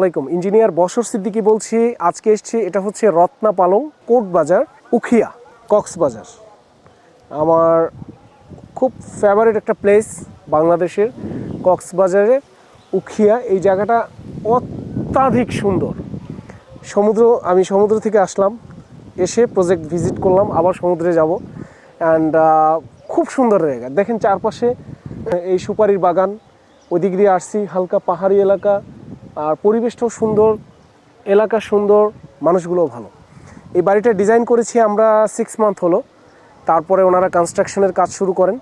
আলাইকুম। ইঞ্জিনিয়ার বসর সিদ্দিকী বলছি, আজকে এসছি, এটা হচ্ছে রত্না পালং কোট বাজার উখিয়া, কক্সবাজার। আমার খুব ফেভারিট একটা প্লেস বাংলাদেশের, কক্সবাজারে উখিয়া। এই জায়গাটা অত্যাধিক সুন্দর। সমুদ্র, আমি সমুদ্র থেকে আসলাম, এসে প্রজেক্ট ভিজিট করলাম, আবার সমুদ্রে যাব। অ্যান্ড খুব সুন্দর জায়গা। দেখেন চারপাশে, এই সুপারির বাগান, ওদিক দিয়ে আসছি, হালকা পাহাড়ি এলাকা আর পরিবেশটাও সুন্দর, এলাকা সুন্দর, মানুষগুলোও ভালো। এই বাড়িটা ডিজাইন করেছি আমরা সিক্স মান্থ হলো। তারপরে ওনারা কনস্ট্রাকশনের কাজ শুরু করেন।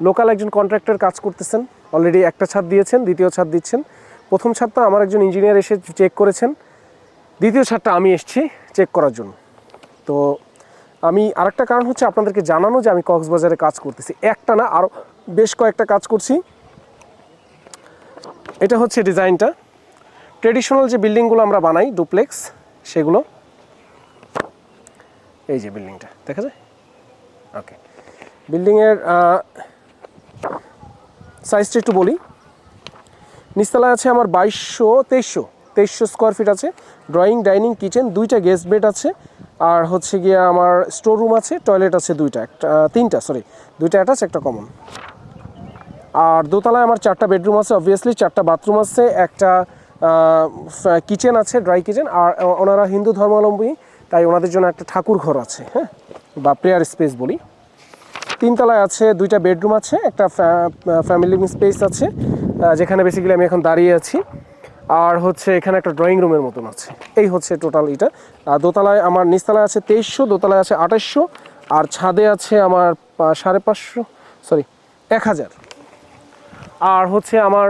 লোকাল একজন কন্ট্রাক্টর কাজ করতেছেন। অলরেডি একটা ছাদ দিয়েছেন, দ্বিতীয় ছাদ দিচ্ছেন। প্রথম ছাদটা আমার একজন ইঞ্জিনিয়ার এসে চেক করেছেন। দ্বিতীয় ছাদটা আমি এসেছি চেক করার জন্য। তো আমি আরেকটা কারণ হচ্ছে আপনাদেরকে জানানো যে আমি কক্সবাজারে কাজ করতেছি। একটা না আরও বেশ কয়েকটা কাজ করছি। এটা হচ্ছে ডিজাইনটা ট্রেডিশনাল যে বিল্ডিংগুলো আমরা বানাই ডুপ্লেক্স সেগুলো। এই যে বিল্ডিংটা দেখা যায়? ওকে বিল্ডিংয়ের সাইজটা একটু বলি। নিচতলায় আছে আমার বাইশশো, তেইশশো তেইশশো স্কোয়ার ফিট আছে। ড্রয়িং ডাইনিং কিচেন দুইটা গেস্ট বেড আছে। আর হচ্ছে গিয়ে আমার স্টোর রুম আছে টয়লেট আছে দুইটা, একটা তিনটা সরি দুইটা অ্যাটাচ একটা কমন আর দোতলায় আমার চারটা বেডরুম আছে অবভিয়াসলি চারটা বাথরুম আছে, একটা কিচেন আছে ড্রাই কিচেন আর ওনারা হিন্দু ধর্মাবলম্বী, তাই ওনাদের জন্য একটা ঠাকুর ঘর আছে হ্যাঁ বা প্রেয়ার স্পেস বলি। তিনতলায় আছে, দুইটা বেডরুম আছে, একটা ফ্যামিলি স্পেস আছে যেখানে বেসিক্যালি আমি এখন দাঁড়িয়ে আছি। আর হচ্ছে এখানে একটা ড্রয়িং রুমের মতন আছে। এই হচ্ছে টোটাল এটা। দোতলায় আমার নিচতলায় আছে তেইশশো, দোতলায় আছে আঠাশশো, আর ছাদে আছে আমার সাড়ে পাঁচশো সরি এক হাজার। আর হচ্ছে আমার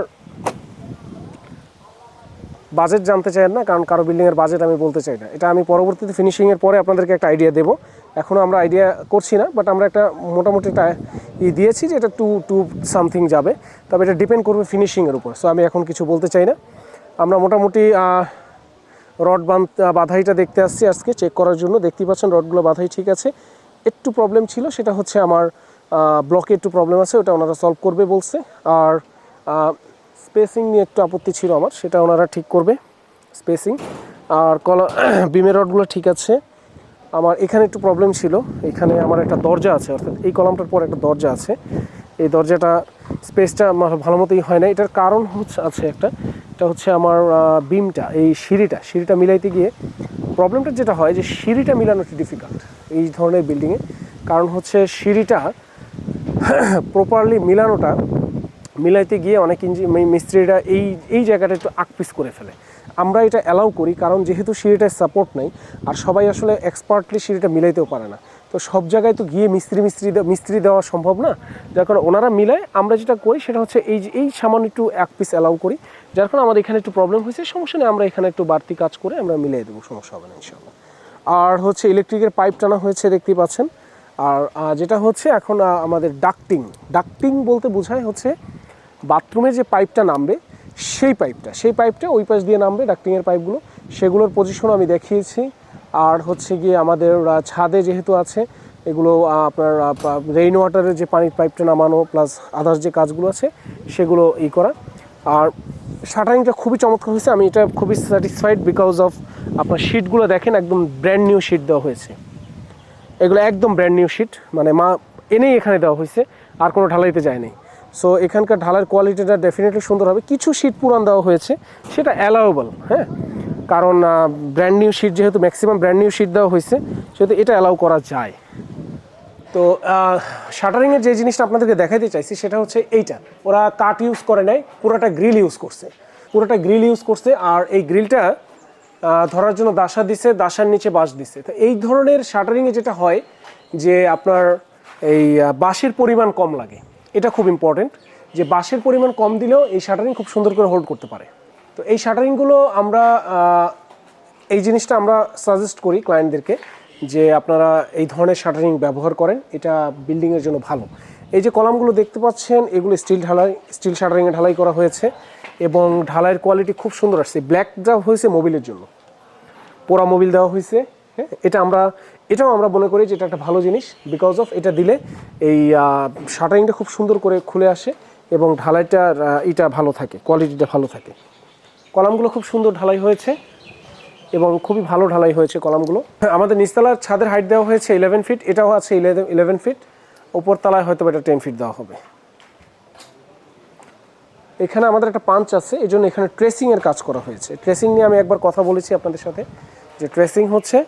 বাজেট জানতে চাই না, কারণ কারও বিল্ডিংয়ের বাজেট আমি বলতে চাই না। এটা আমি পরবর্তীতে ফিনিশিংয়ের পরে আপনাদেরকে একটা আইডিয়া দেবো। এখনও আমরা আইডিয়া করছি না বাট আমরা একটা মোটামুটি একটা ই দিয়েছি যে এটা টু টু সামথিং যাবে। তবে এটা ডিপেন্ড করবে ফিনিশিংয়ের উপর। সো আমি এখন কিছু বলতে চাই না। আমরা মোটামুটি রড বাঁধ বাধাইটা দেখতে আসছি আজকে। চেক করার জন্য দেখতেই পাচ্ছেন রডগুলো বাধাই ঠিক আছে। একটু প্রবলেম ছিল, সেটা হচ্ছে আমার ব্লকে একটু প্রবলেম আছে, ওটা ওনারা সলভ করবে বলছে। আর স্পেসিং নিয়ে একটু আপত্তি ছিল আমার, সেটা ওনারা ঠিক করবে স্পেসিং আর কলা বিমের রডগুলো ঠিক আছে। আমার এখানে একটু প্রবলেম ছিল, এখানে আমার একটা দরজা আছে, অর্থাৎ এই কলামটার পর একটা দরজা আছে। এই দরজাটা স্পেসটা আমার ভালো মতোই হয় না এটার কারণ হচ্ছে, আছে একটা, এটা হচ্ছে আমার বিমটা এই সিঁড়িটা সিঁড়িটা মিলাইতে গিয়ে প্রবলেমটা যেটা হয় যে সিঁড়িটা মিলানো একটু ডিফিকাল্ট এই ধরনের বিল্ডিংয়ে কারণ হচ্ছে সিঁড়িটা প্রপারলি মিলানোটা মিলাইতে গিয়ে অনেক ইঞ্জি মিস্ত্রিরা এই এই জায়গাটা একটু আকপিস করে ফেলে। আমরা এটা অ্যালাউ করি কারণ যেহেতু সিঁড়িটার সাপোর্ট নেই, আর সবাই আসলে এক্সপার্টলি সিঁড়িটা মিলাইতেও পারে না। তো সব জায়গায় তো গিয়ে মিস্ত্রি মিস্ত্রি মিস্ত্রি দেওয়া সম্ভব না। যার কারণে ওনারা মিলায়, আমরা যেটা করি সেটা হচ্ছে এই যে এই সামান্য একটু এক পিস অ্যালাউ করি। যার কারণে আমাদের এখানে একটু প্রবলেম হয়েছে, সমস্যা নেই, আমরা এখানে একটু বাড়তি কাজ করে আমরা মিলিয়ে দেবো, সমস্যা হবে না ইনশাল্লাহ আর হচ্ছে ইলেকট্রিকের পাইপ টানা হয়েছে দেখতেই পাচ্ছেন। আর যেটা হচ্ছে এখন আমাদের ডাক্টিং ডাক্টিং বলতে বোঝায় হচ্ছে বাথরুমে যে পাইপটা নামবে, সেই পাইপটা সেই পাইপটা ওই পাশ দিয়ে নামবে ডাক্টিংয়ের পাইপগুলো। সেগুলোর পজিশন আমি দেখিয়েছি। আর হচ্ছে গিয়ে আমাদের ছাদে যেহেতু আছে, এগুলো আপনার রেইন ওয়াটারের যে পানির পাইপটা নামানো প্লাস আদার্স যে কাজগুলো আছে, সেগুলো ই করা। আর শাটারিংটা খুবই চমৎকার হয়েছে। আমি এটা খুবই স্যাটিসফাইড বিকজ অফ আপনার শিটগুলো দেখেন, একদম ব্র্যান্ড নিউ শিট দেওয়া হয়েছে। এগুলো একদম ব্র্যান্ড নিউ শিট মানে মা, এনেই এখানে দেওয়া হয়েছে। আর কোনো ঢালাইতে যায়নি সো এখানকার ঢালার কোয়ালিটিটা ডেফিনেটলি সুন্দর হবে। কিছু শিট পুরান দেওয়া হয়েছে, সেটা অ্যালাউবল হ্যাঁ? কারণ ব্র্যান্ড নিউ শিট যেহেতু ম্যাক্সিমাম ব্র্যান্ড নিউ শিট দেওয়া হয়েছে, সেহেতু এটা অ্যালাউ করা যায়। তো শাটারিংয়ের যে জিনিসটা আপনাদেরকে দেখাইতে চাইছি, সেটা হচ্ছে এইটা। ওরা কাট ইউজ করে নাই, পুরোটা গ্রিল ইউজ করছে। পুরোটা গ্রিল ইউজ করছে, আর এই গ্রিলটা ধরার জন্য দাসা দিছে, দাসার নিচে বাঁশ দিছে। তো, এই ধরনের শাটারিংয়ে যেটা হয়, যে আপনার এই বাঁশের পরিমাণ কম লাগে। এটা খুব ইম্পর্টেন্ট যে বাঁশের পরিমাণ কম দিলেও এই শাটারিং খুব সুন্দর করে হোল্ড করতে পারে। তো এই শাটারিংগুলো আমরা এই জিনিসটা আমরা সাজেস্ট করি ক্লায়েন্টদেরকে যে আপনারা এই ধরনের শাটারিং ব্যবহার করেন, এটা বিল্ডিংয়ের জন্য ভালো। এই যে কলামগুলো দেখতে পাচ্ছেন, এগুলো স্টিল ঢালাই স্টিল শাটারিংয়ে ঢালাই করা হয়েছে এবং ঢালাইয়ের কোয়ালিটি খুব সুন্দর আসছে। ব্ল্যাক দেওয়া হয়েছে মোবিলের জন্য। পোড়া মোবিল দেওয়া হয়েছে। হ্যাঁ এটা আমরা, এটাও আমরা মনে করি যে এটা একটা ভালো জিনিস বিকজ অফ এটা দিলে এই শাটারিংটা খুব সুন্দর করে খুলে আসে এবং ঢালাইটার এটা ভালো থাকে কোয়ালিটিটা ভালো থাকে। কলামগুলো খুব সুন্দর ঢালাই হয়েছে এবং খুবই ভালো ঢালাই হয়েছে কলামগুলো। আমাদের নিচতলার ছাদের হাইট দেওয়া হয়েছে ইলেভেন ফিট এটাও আছে ইলেভেন ফিট ওপর তলায় হয়তো এটা টেন ফিট দেওয়া হবে। এখানে আমাদের একটা পাঞ্চ আছে এই জন্য এখানে ট্রেসিংয়ের কাজ করা হয়েছে। ট্রেসিং নিয়ে আমি একবার কথা বলেছি আপনাদের সাথে, যে ট্রেসিং হচ্ছে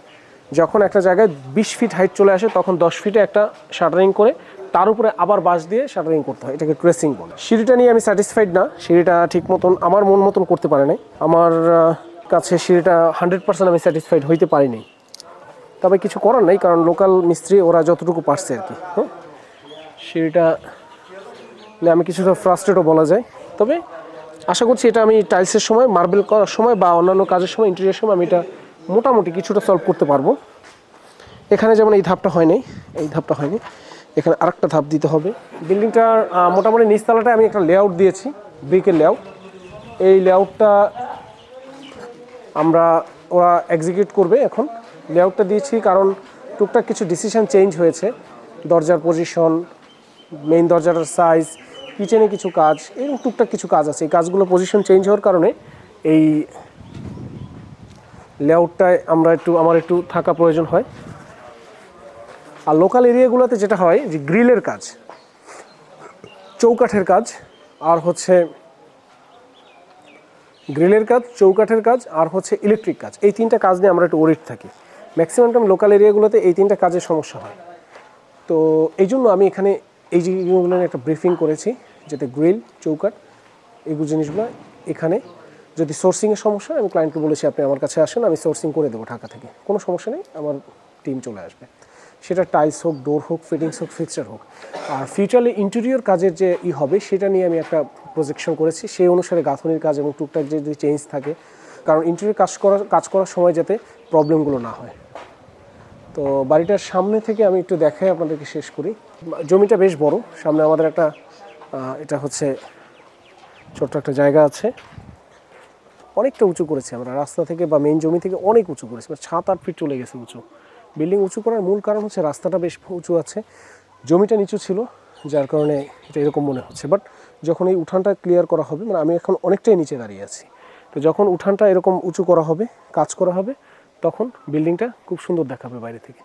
যখন একটা জায়গায় বিশ ফিট হাইট চলে আসে, তখন দশ ফিটে একটা শাটারিং করে তার উপরে আবার বাঁশ দিয়ে শাটারিং করতে হয়। এটাকে ক্রেসিং বলে। সিঁড়িটা নিয়ে আমি স্যাটিসফাইড না। সিঁড়িটা ঠিক মতন আমার মন মতন করতে পারে নাই। আমার কাছে সিঁড়িটা হান্ড্রেড পার্সেন্ট আমি স্যাটিসফাইড হইতে পারিনি। তবে কিছু করার নাই, কারণ লোকাল মিস্ত্রি ওরা যতটুকু পারছে আর কি হ্যাঁ? সিঁড়িটা আমি কিছুটা ফ্রাস্ট্রেটও বলা যায়। তবে আশা করছি এটা আমি টাইলসের সময় মার্বেল করার সময় বা অন্যান্য কাজের সময় ইন্টেরিয়ার সময় আমি এটা মোটামুটি কিছুটা সলভ করতে পারব। এখানে যেমন এই ধাপটা হয়নি, এই ধাপটা হয়নি, এখানে আরেকটা ধাপ দিতে হবে। বিল্ডিংটার মোটামুটি নিচতলাটায় আমি একটা লেআউট দিয়েছি ব্রিকের লেআউট এই লেআউটটা আমরা, ওরা এক্সিকিউট করবে এখন। লেআউটটা দিয়েছি কারণ টুকটাক কিছু ডিসিশন চেঞ্জ হয়েছে। দরজার পজিশন মেইন দরজাটার সাইজ কিচেনে কিছু কাজ, এরকম টুকটাক কিছু কাজ আছে। এই কাজগুলো পজিশন চেঞ্জ হওয়ার কারণে এই লেআউটটায় আমরা একটু, আমার একটু থাকা প্রয়োজন হয়। আর লোকাল এরিয়াগুলোতে যেটা হয় যে গ্রিলের কাজ, চৌকাঠের কাজ, আর হচ্ছে গ্রিলের কাজ, চৌকাঠের কাজ, আর হচ্ছে ইলেকট্রিক কাজ। এই তিনটা কাজ নিয়ে আমরা একটু ওরিট থাকি। ম্যাক্সিমাম লোকাল এরিয়াগুলোতে এই তিনটা কাজের সমস্যা হয়। তো এই জন্য আমি এখানে এই জিনিসগুলো একটা ব্রিফিং করেছি, যাতে গ্রিল চৌকাট এইগুলো জিনিসগুলো এখানে যদি সোর্সিংয়ের সমস্যা আমি ক্লায়েন্টকে বলেছি, আপনি আমার কাছে আসেন, আমি সোর্সিং করে দেবো ঢাকা থেকে। কোনো সমস্যা নেই, আমার টিম চলে আসবে। সেটা টাইলস হোক ডোর হোক ফিটিংস হোক ফিক্সচার হোক। আর ফিউচারলি ইন্টেরিয়র কাজের যে ই হবে, সেটা নিয়ে আমি একটা প্রজেকশন করেছি। সেই অনুসারে গাঁথনির কাজ এবং টুকটাক যে যদি চেঞ্জ থাকে, কারণ ইন্টেরিয়র কাজ করার কাজ করার সময় যাতে প্রবলেমগুলো না হয়। তো বাড়িটার সামনে থেকে আমি একটু দেখাই, আপনাদেরকে শেষ করি। জমিটা বেশ বড়, সামনে আমাদের একটা এটা হচ্ছে ছোট্ট একটা জায়গা আছে। অনেকটা উঁচু করেছি আমরা। রাস্তা থেকে বা মেন জমি থেকে অনেক উঁচু করেছি মানে সাত আট ফিট চলে গেছে উঁচু। বিল্ডিং উঁচু করার মূল কারণ হচ্ছে রাস্তাটা বেশ উঁচু আছে। জমিটা নিচু ছিল, যার কারণে এটা এরকম মনে হচ্ছে। বাট যখন এই উঠানটা ক্লিয়ার করা হবে মানে আমি এখন অনেকটাই নিচে দাঁড়িয়ে আছি। তো যখন উঠানটা এরকম উঁচু করা হবে, কাজ করা হবে, তখন বিল্ডিংটা খুব সুন্দর দেখাবে বাইরে থেকে।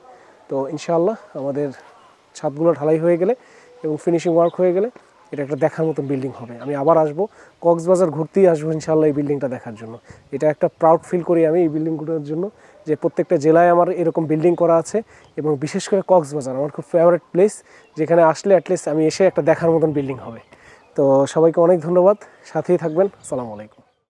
তো ইনশাআল্লাহ আমাদের ছাদগুলো ঢালাই হয়ে গেলে এবং ফিনিশিং ওয়ার্ক হয়ে গেলে এটা একটা দেখার মতো বিল্ডিং হবে। আমি আবার আসব, কক্সবাজার ঘুরতেই আসব ইনশাল্লাহ এই বিল্ডিংটা দেখার জন্য। এটা একটা প্রাউড ফিল করি আমি এই বিল্ডিংগুলোর জন্য, যে প্রত্যেকটা জেলায় আমার এরকম বিল্ডিং করা আছে এবং বিশেষ করে কক্সবাজার, আমার খুব ফেভারিট প্লেস যেখানে আসলে অ্যাটলিস্ট আমি এসে একটা দেখার মতন বিল্ডিং হবে। তো সবাইকে অনেক ধন্যবাদ, সাথেই থাকবেন, আসসালামু আলাইকুম।